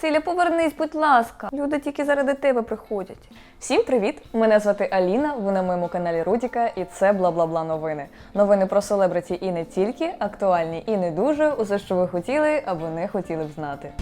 Циля, повернись, будь ласка. Люди тільки заради тебе приходять. Всім привіт! Мене звати Аліна. Ви на моєму каналі Рудіка, і це бла бла бла новини. Новини про селебриті і не тільки, актуальні і не дуже. Усе, що ви хотіли або не хотіли б знати.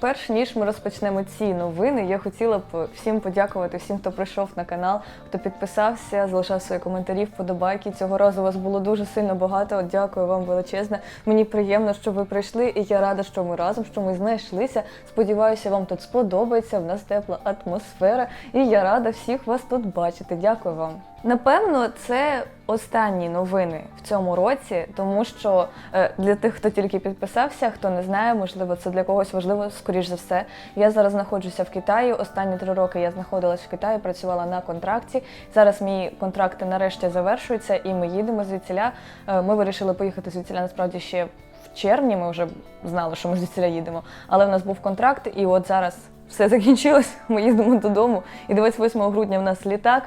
Перш ніж ми розпочнемо ці новини, я хотіла б всім подякувати, всім, хто прийшов на канал, хто підписався, залишав свої коментарі, вподобайки. Цього разу вас було дуже сильно багато. Дякую вам величезне. Мені приємно, що ви прийшли, і я рада, що ми разом, що ми знайшлися. Сподіваюся, вам тут сподобається. В нас тепла атмосфера, і я рада всіх вас тут бачити. Дякую вам. Напевно, це останні новини в цьому році, тому що е, для тих, хто тільки підписався, хто не знає, можливо, це для когось важливо, скоріш за все. Я зараз знаходжуся в Китаї. Останні три роки я знаходилась в Китаї, працювала на контракті. Зараз мій контракти нарешті завершуються, і ми їдемо звідсіля. Е, Ми вирішили поїхати звідсіля насправді ще в червні. Ми вже знали, що ми звідсіля їдемо. Але в нас був контракт, і от зараз все закінчилось. Ми їдемо додому. І 28 грудня в нас літак.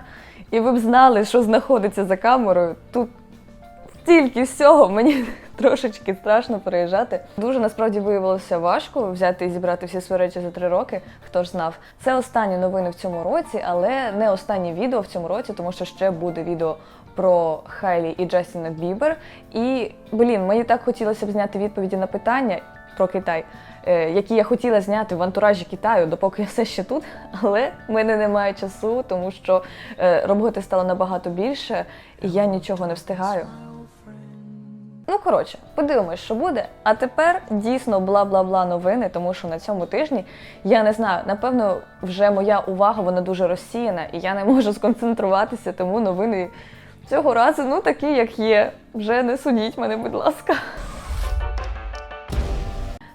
І ви б знали, що знаходиться за камерою. Тут стільки всього, мені трошечки страшно переїжджати. Дуже насправді виявилося важко взяти і зібрати всі свої речі за три роки. Хто ж знав? Це останні новини в цьому році, але не останнє відео в цьому році, тому що ще буде відео про Хайлі і Джастіна Бібер. І блін, мені так хотілося б зняти відповіді на питання про Китай, які я хотіла зняти в антуражі Китаю, допоки я все ще тут. Але в мене немає часу, тому що е, роботи стало набагато більше, і я нічого не встигаю. Ну, коротше, подивимось, що буде. А тепер дійсно бла-бла-бла новини, тому що на цьому тижні я не знаю, напевно, вже моя увага вона дуже розсіяна, і я не можу сконцентруватися, тому новини цього разу ну такі, як є. Вже не судіть мене, будь ласка.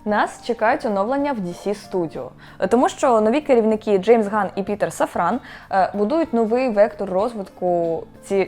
Нас чекають оновлення в DC Studio, тому що нові керівники Джеймс Ган і Пітер Сафран е, будують новий вектор розвитку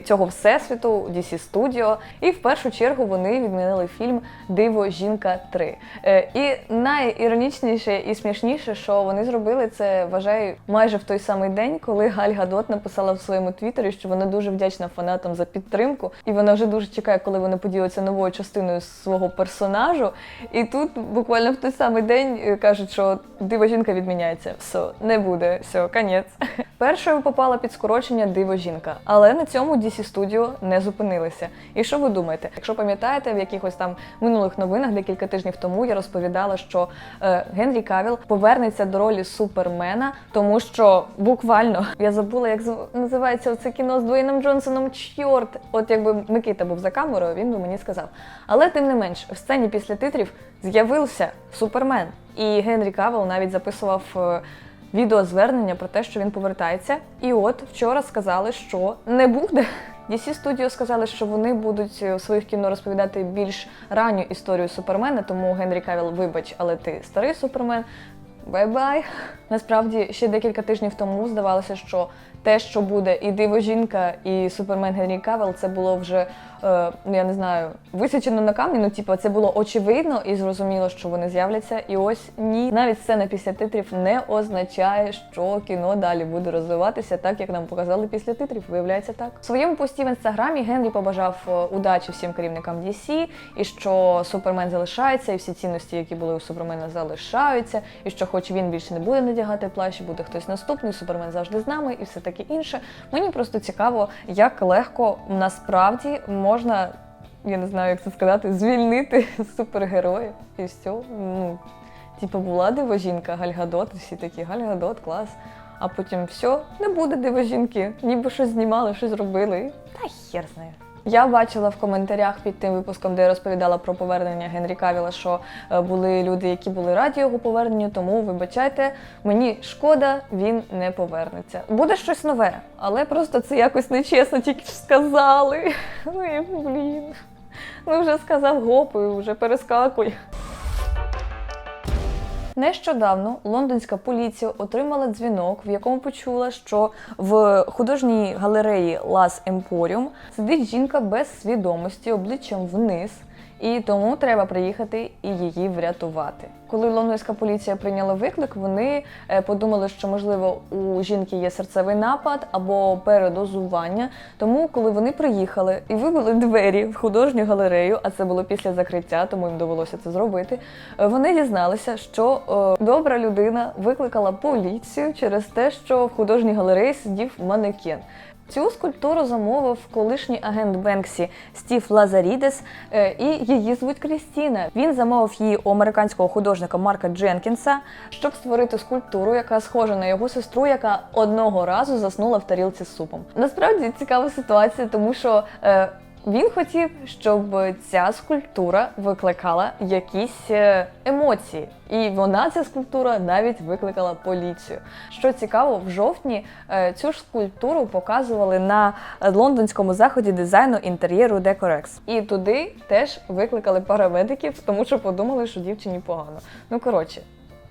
цього всесвіту DC Studio. І в першу чергу вони відмінили фільм Диво Жінка 3. Е, І найіронічніше і смішніше, що вони зробили це, вважаю, майже в той самий день, коли Галь Гадот написала в своєму твіттері, що вона дуже вдячна фанатам за підтримку, і вона вже дуже чекає, коли вони поділяться новою частиною свого персонажу. І тут буквально в той самий день е, кажуть, що диво жінка відміняється. Все, не буде, все, конець. Першою попала під скорочення диво жінка, але на цьому DC Studio не зупинилися. І що ви думаєте? Якщо пам'ятаєте, в якихось там минулих новинах декілька тижнів тому я розповідала, що е, Генрі Кавіл повернеться до ролі супермена, тому що буквально я забула, як називається це кіно з Дуейном Джонсоном. Чорт, от якби Микита був за камерою, він би мені сказав. Але тим не менш, в сцені після титрів з'явився супермен, і Генрі Кавіл навіть записував. е, Відеозвернення про те, що він повертається, і от вчора сказали, що не буде. DC Studio сказали, що вони будуть у своїх кіно розповідати більш ранню історію Супермена, тому Генрі Кавіл, вибач, але ти старий Супермен. Бай-бай. Насправді ще декілька тижнів тому здавалося, що те, що буде і диво жінка, і супермен Генрі Кавел, це було вже е, ну я не знаю, висічено на камні. Ну, типу, це було очевидно і зрозуміло, що вони з'являться. І ось ні, навіть сцена після титрів не означає, що кіно далі буде розвиватися, так як нам показали після титрів. Виявляється так. В своєму пості в інстаграмі Генрі побажав е, удачі всім керівникам DC, і що супермен залишається, і всі цінності, які були у супермена, залишаються, і що, хоч він більше не буде надягати плащ, буде хтось наступний, супермен завжди з нами, і все таке інше. Мені просто цікаво, як легко насправді можна. Я не знаю, як це сказати, звільнити супергероїв і все. Ну, типу, була дивожінка, Гальгадот, всі такі Гальгадот, клас. А потім все, не буде дивожінки. Ніби щось знімали, щось робили. Та хер знає. Я бачила в коментарях під тим випуском, де я розповідала про повернення Генрі Кавіла, що е, були люди, які були раді його поверненню, тому вибачайте, мені шкода, він не повернеться. Буде щось нове, але просто це якось нечесно, тільки ж сказали. Ой, блін. Ну вже сказав гоп і вже перескакуй. Нещодавно лондонська поліція отримала дзвінок, в якому почула, що в художній галереї Лас Емпоріум сидить жінка без свідомості, обличчям вниз. І тому треба приїхати і її врятувати. Коли лондонська поліція прийняла виклик, вони е, подумали, що можливо у жінки є серцевий напад або передозування. Тому, коли вони приїхали і вибили двері в художню галерею, а це було після закриття, тому їм довелося це зробити. е, Вони дізналися, що е, добра людина викликала поліцію через те, що в художній галереї сидів манекен. Цю скульптуру замовив колишній агент Бенксі Стів Лазарідес, е, і її звуть Крістіна. Він замовив її у американського художника Марка Дженкінса, щоб створити скульптуру, яка схожа на його сестру, яка одного разу заснула в тарілці з супом. Насправді цікава ситуація, тому що. е, він хотів, щоб ця скульптура викликала якісь е, емоції, і вона, ця скульптура, навіть викликала поліцію. Що цікаво, в жовтні е, цю ж скульптуру показували на лондонському заході дизайну інтер'єру Decorex. І туди теж викликали парамедиків, тому що подумали, що дівчині погано. Ну коротше.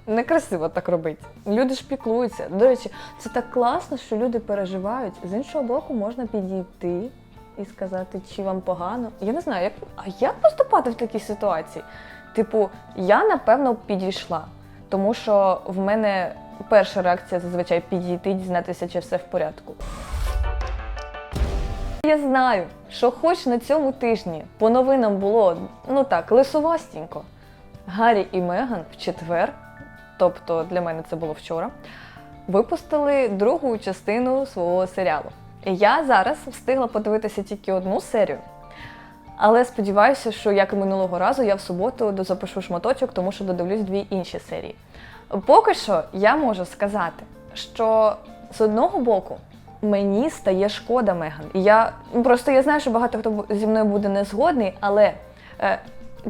Некрасиво так робити. Люди ж піклуються. До речі, це так класно, що люди переживають. З іншого боку, можна підійти і сказати, чи вам погано. Я не знаю, як, а як поступати в такій ситуації? Типу, я напевно підійшла, тому що в мене перша реакція зазвичай підійти, дізнатися, чи все в порядку. Я знаю, що хоч на цьому тижні по новинам було ну так, лисувастенько. Гаррі і Меган в четвер, тобто для мене це було вчора, випустили другу частину свого серіалу. Я зараз встигла подивитися тільки одну серію, але сподіваюся, що як і минулого разу, я в суботу дозапишу шматочок, тому що додивлюсь дві інші серії. Поки що я можу сказати, що з одного боку мені стає шкода Меган. Я ну, просто я знаю, що багато хто зі мною буде не згодний, але. Е,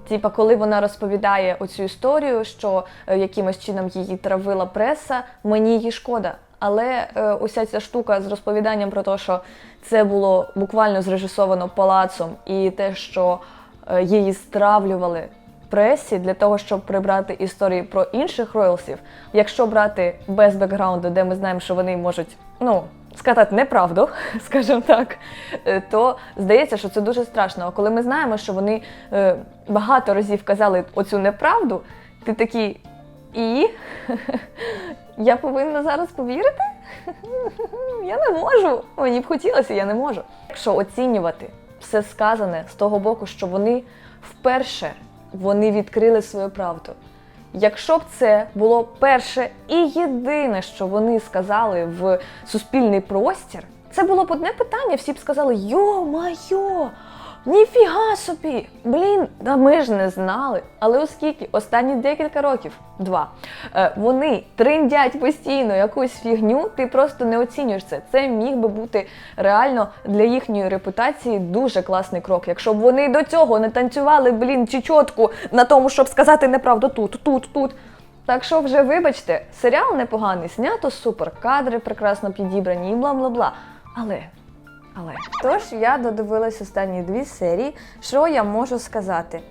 Типа, коли вона розповідає оцю історію, що е, якимось чином її травила преса, мені її шкода. Але е, уся ця штука з розповіданням про те, що це було буквально зрежисовано палацом, і те, що е, її стравлювали пресі для того, щоб прибрати історії про інших роялсів, якщо брати без бекграунду, де ми знаємо, що вони можуть, ну. Сказати неправду, скажімо так, е, то здається, що це дуже страшно. А коли ми знаємо, що вони е, багато разів казали оцю неправду, ти такий і я повинна зараз повірити? Я не можу. Мені б хотілося, я не можу. Якщо оцінювати все сказане з того боку, що вони вперше вони відкрили свою правду. Якщо б це було перше і єдине, що вони сказали в суспільний простір, це було б одне питання, всі б сказали: Йо-майо! Ніфіга собі! Блін, да ми ж не знали. Але оскільки останні декілька років, два, е, вони триндять постійно якусь фігню, ти просто не оцінюєш це. Це міг би бути реально для їхньої репутації дуже класний крок. Якщо б вони до цього не танцювали, блін, чечотку на тому, щоб сказати неправду тут, тут, тут. Так що вже вибачте, серіал непоганий, знято супер, кадри прекрасно підібрані і бла бла бла. Але але тож я додивилась останні дві серії. Що я можу сказати?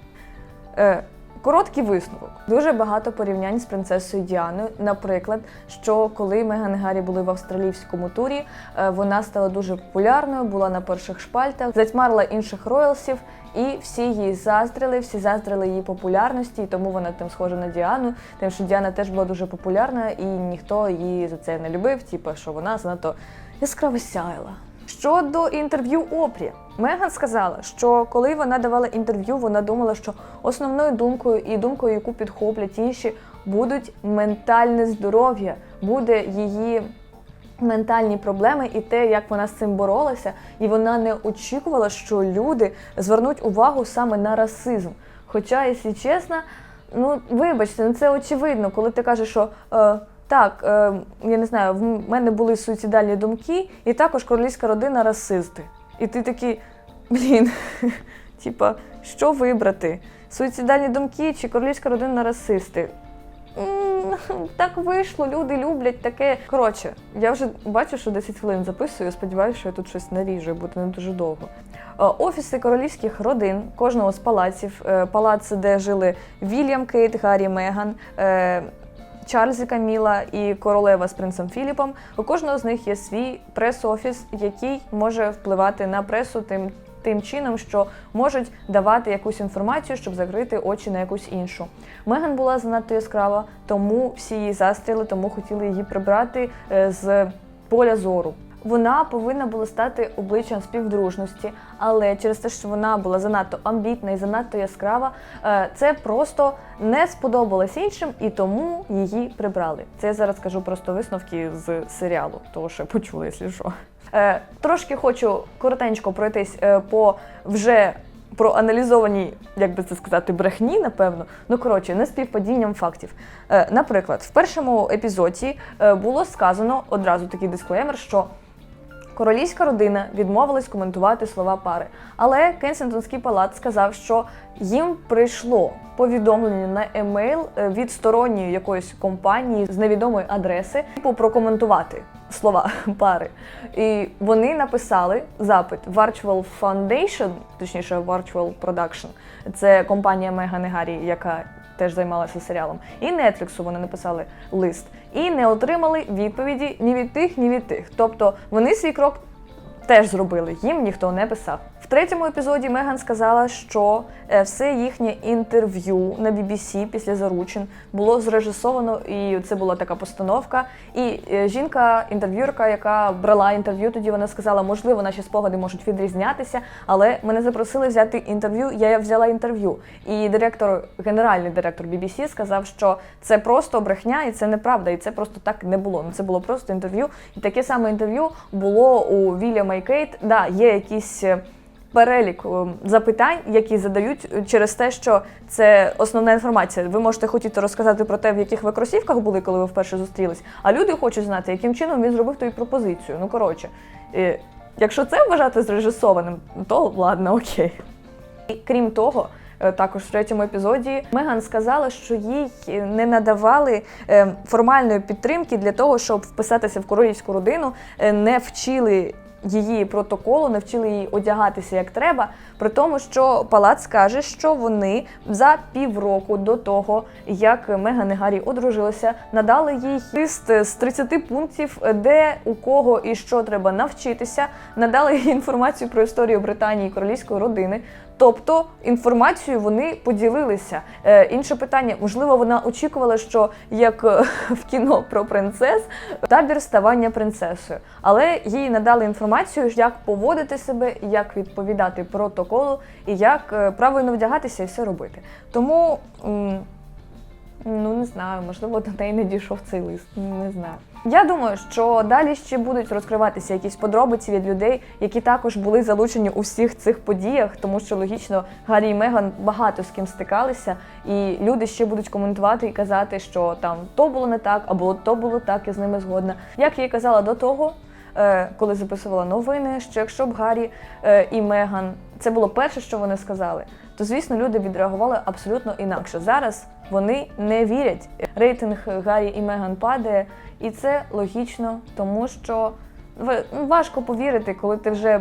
Е, короткий висновок. Дуже багато порівнянь з принцесою Діаною. Наприклад, що коли Меган Гаррі були в австралійському турі, е, вона стала дуже популярною, була на перших шпальтах, затьмарила інших роялсів, і всі її заздрили, всі заздрили її популярності, і тому вона тим схожа на Діану. Тим, що Діана теж була дуже популярна, і ніхто її за це не любив, типу, що вона занадто яскраво сяяла. Щодо інтерв'ю Опрі, Меган сказала, що коли вона давала інтерв'ю, вона думала, що основною думкою і думкою, яку підхоплять інші, будуть ментальне здоров'я, буде її ментальні проблеми і те, як вона з цим боролася, і вона не очікувала, що люди звернуть увагу саме на расизм. Хоча, якщо чесно, ну вибачте, ну це очевидно, коли ти кажеш, що. Е, так, е, я не знаю, в мене були суїцидальні думки, і також королівська родина расисти. І ти такий, блін, типа, що вибрати? Суїцидальні думки чи королівська родина расисти? Так вийшло, люди люблять таке. Коротше, я вже бачу, що 10 хвилин записую. Сподіваюся, що я тут щось наріжу і буде не дуже довго. Е, Офіси королівських родин кожного з палаців, е, палац, де жили Вільям Кейт, Гаррі Меган. Чарльз і Каміла і королева з принцем Філіпом. У кожного з них є свій прес-офіс, який може впливати на пресу, тим, тим чином, що можуть давати якусь інформацію, щоб закрити очі на якусь іншу. Меган була занадто яскрава, тому всі її застріли, тому хотіли її прибрати е, з поля зору. Вона повинна була стати обличчям співдружності, але через те, що вона була занадто амбітна і занадто яскрава, е, це просто не сподобалось іншим, і тому її прибрали. Це я зараз кажу просто висновки з серіалу, того що почули, якщо що. Е, Трошки хочу коротенько пройтись е, по вже проаналізованій, як би це сказати, брехні, напевно. Ну коротше, не співпадінням фактів. Наприклад, в першому епізоді було сказано одразу такий дисклеймер, що королівська родина відмовилась коментувати слова пари. Але Кенсінгтонський палац сказав, що їм прийшло повідомлення на емейл е, від сторонньої якоїсь компанії з невідомої адреси, типу прокоментувати слова пари. І вони написали запит Virtual Foundation, точніше Virtual Production. Це компанія Меган і Гаррі, яка теж займалася серіалом. І Нетфліксу вони написали лист і не отримали відповіді ні від тих, ні від тих. Тобто вони свій крок теж зробили, їм ніхто не писав. Третьому епізоді Меган сказала, що е, все їхнє інтерв'ю на BBC після заручин було зрежисовано, і це була така постановка. І е, жінка-інтерв'юерка, яка брала інтерв'ю, тоді вона сказала, можливо, наші спогади можуть відрізнятися, але мене запросили взяти інтерв'ю. Я взяла інтерв'ю. І директор, генеральний директор BBC сказав, що це просто брехня, і це неправда, і це просто так не було. Ну це було просто інтерв'ю. І таке саме інтерв'ю було у Вільяма і Кейт. Да, є якісь. Перелік запитань, які задають через те, що це основна інформація. Ви можете хотіти розказати про те, в яких ви кросівках були, коли ви вперше зустрілись. А люди хочуть знати, яким чином він зробив тобі пропозицію. Ну коротше, е, якщо це вважати зрежисованим, то ладно, окей. І крім того, е, також в третьому епізоді Меган сказала, що їй не надавали е, формальної підтримки для того, щоб вписатися в королівську родину, не вчили. Її протоколу навчили її одягатися як треба, при тому, що палац каже, що вони за півроку до того, як Меган і Гаррі одружилися, надали їй лист з 30 пунктів, де у кого і що треба навчитися, надали їй інформацію про історію Британії і королівської родини. Тобто інформацію вони поділилися. Е, інше питання, можливо, вона очікувала, що як е, в кіно про принцес, табір ставання принцесою, але їй надали інформацію, як поводити себе, як відповідати протоколу і як е, правильно вдягатися і все робити. Тому. Ну, не знаю, можливо, до неї не дійшов цей лист. Не знаю. Я думаю, що далі ще будуть розкриватися якісь подробиці від людей, які також були залучені у всіх цих подіях, тому що логічно Гаррі і Меган багато з ким стикалися, і люди ще будуть коментувати і казати, що там то було не так, або то було так, я з ними згодна. Як я і казала до того, е, коли записувала новини, що якщо б Гаррі е, і Меган це було перше, що вони сказали, то звісно люди відреагували абсолютно інакше. Зараз вони не вірять. Рейтинг Гаррі і Меган падає, і це логічно, тому що ну, важко повірити, коли ти вже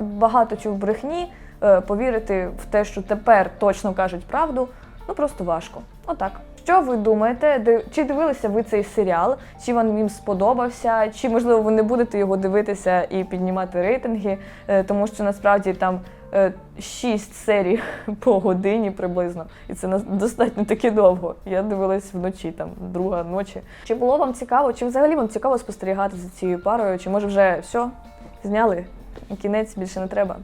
багато чув брехні, е, повірити в те, що тепер точно кажуть правду, ну просто важко. Отак. Що ви думаєте? Чи дивилися ви цей серіал? Чи вам він сподобався? Чи можливо ви не будете його дивитися і піднімати рейтинги? Е, Тому що насправді там шість серій по годині приблизно, і це достатньо таки довго. Я дивилась вночі, там друга ночі. Чи було вам цікаво? Чи взагалі вам цікаво спостерігати за цією парою? Чи може вже все зняли? Кінець більше не треба.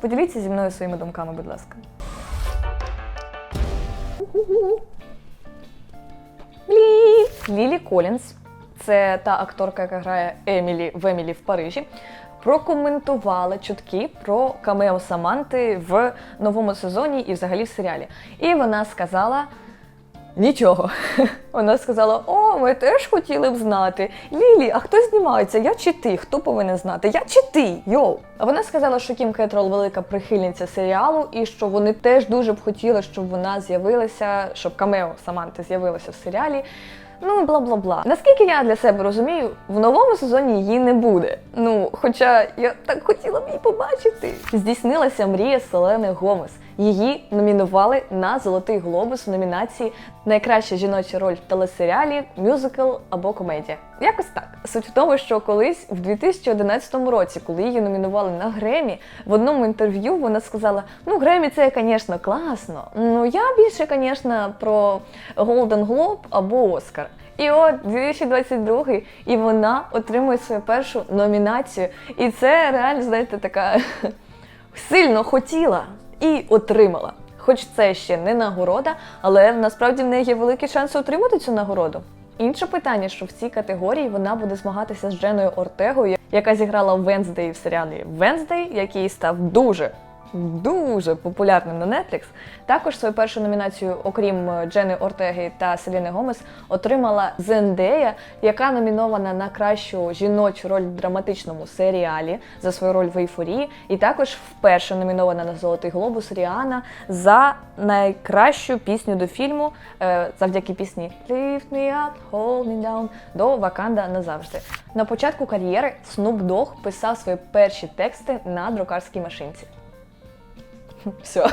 Поділіться зі мною своїми думками, будь ласка. Лілі Колінс, це та акторка, яка грає Емілі в Емілі в Парижі. Прокоментувала чутки про камео Саманти в новому сезоні і взагалі в серіалі. І вона сказала. Нічого. Вона сказала: О, ми теж хотіли б знати. Лілі, а хто знімається? Я чи ти? Хто повинен знати? Я чи ти? Йоу. Вона сказала, що Кім Кетрол велика прихильниця серіалу, і що вони теж дуже б хотіли, щоб вона з'явилася, щоб камео Саманти з'явилося в серіалі. Ну, бла бла бла. Наскільки я для себе розумію, в новому сезоні її не буде. Ну, хоча я так хотіла б її побачити. Здійснилася мрія Селени Гомес. Її номінували на Золотий глобус в номінації Найкраща жіноча роль в телесеріалі, мюзикл або комедія. Якось так. Суть в тому, що колись в 2011 році, коли її номінували на Гремі, в одному інтерв'ю вона сказала: Ну, Гремі це, звісно, класно. Ну я більше, звісно, про Голден Глоб або Оскар. І от 2022 і вона отримує свою першу номінацію. І це реально, знаєте, така сильно хотіла і отримала. Хоч це ще не нагорода, але насправді в неї є великі шанси отримати цю нагороду. Інше питання, що в цій категорії вона буде змагатися з Дженою Ортегою, яка зіграла Венздей в серіалі Венздей, який став дуже. Дуже популярним на Netflix. Також свою першу номінацію, окрім е, Джени Ортеги та Селіни Гомес, отримала Зендея, яка номінована на кращу жіночу роль в драматичному серіалі за свою роль в ейфорії. І також вперше номінована на Золотий Глобус Ріана за найкращу пісню до фільму е, завдяки пісні Lift me up, hold me down до Ваканда назавжди. На початку кар'єри Snoop Dogg писав свої перші тексти на друкарській машинці. Все.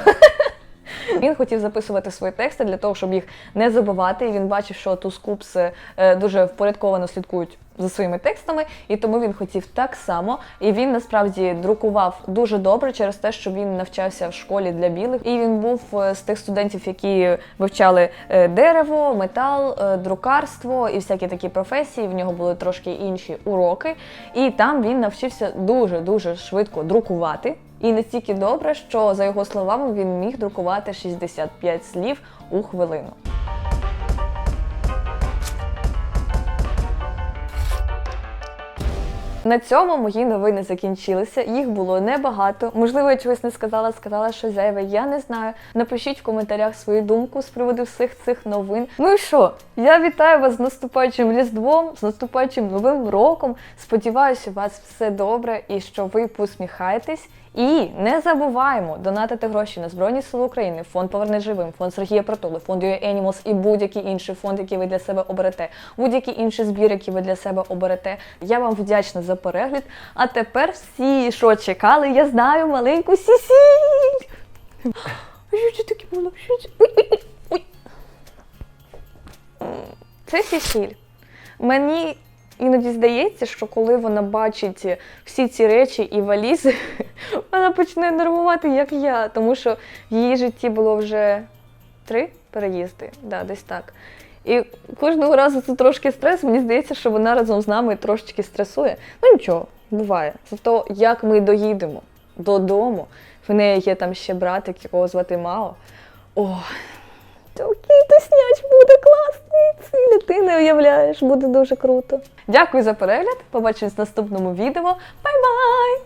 Він хотів записувати свої тексти для того, щоб їх не забувати. І він бачив, що Тускупс е, дуже впорядковано слідкують за своїми текстами, і тому він хотів так само. І він насправді друкував дуже добре через те, що він навчався в школі для білих. І він був е, з тих студентів, які вивчали е, дерево, метал, друкарство і всякі такі професії. В нього були трошки інші уроки. І там він навчився дуже дуже швидко друкувати. І настільки добре, що за його словами він міг друкувати 65 слів у хвилину. На цьому мої новини закінчилися. Їх було небагато. Можливо, я чогось не сказала, сказала що зайве. Я не знаю. Напишіть в коментарях свою думку з приводу всіх цих новин. Ну і що? Я вітаю вас з наступаючим різдвом, з наступаючим новим роком. Сподіваюся, у вас все добре і що ви посміхаєтесь. І не забуваємо донатити гроші на Збройні Сили України, фонд Поверни живим, фонд Сергія Протоли, фонд UA Animals і будь-який інший фонд, який ви для себе оберете, будь-який інший збір, який ви для себе оберете. Я вам вдячна за перегляд. А тепер всі, що чекали, я знаю маленьку сісіль. Що таке було? Це сісіль. Мені іноді здається, що коли вона бачить всі ці речі і валізи, вона почне нервувати, як я, тому що в її житті було вже три переїзди, да, десь так. І кожного разу це трошки стрес. Мені здається, що вона разом з нами трошечки стресує. Ну нічого, буває. Зато як ми доїдемо додому, в неї є там ще братик, якого звати Мао. О, такий тисняч буде класний. Цілі, ти не уявляєш, буде дуже круто. Дякую за перегляд. Побачимось в наступному відео. Бай-бай!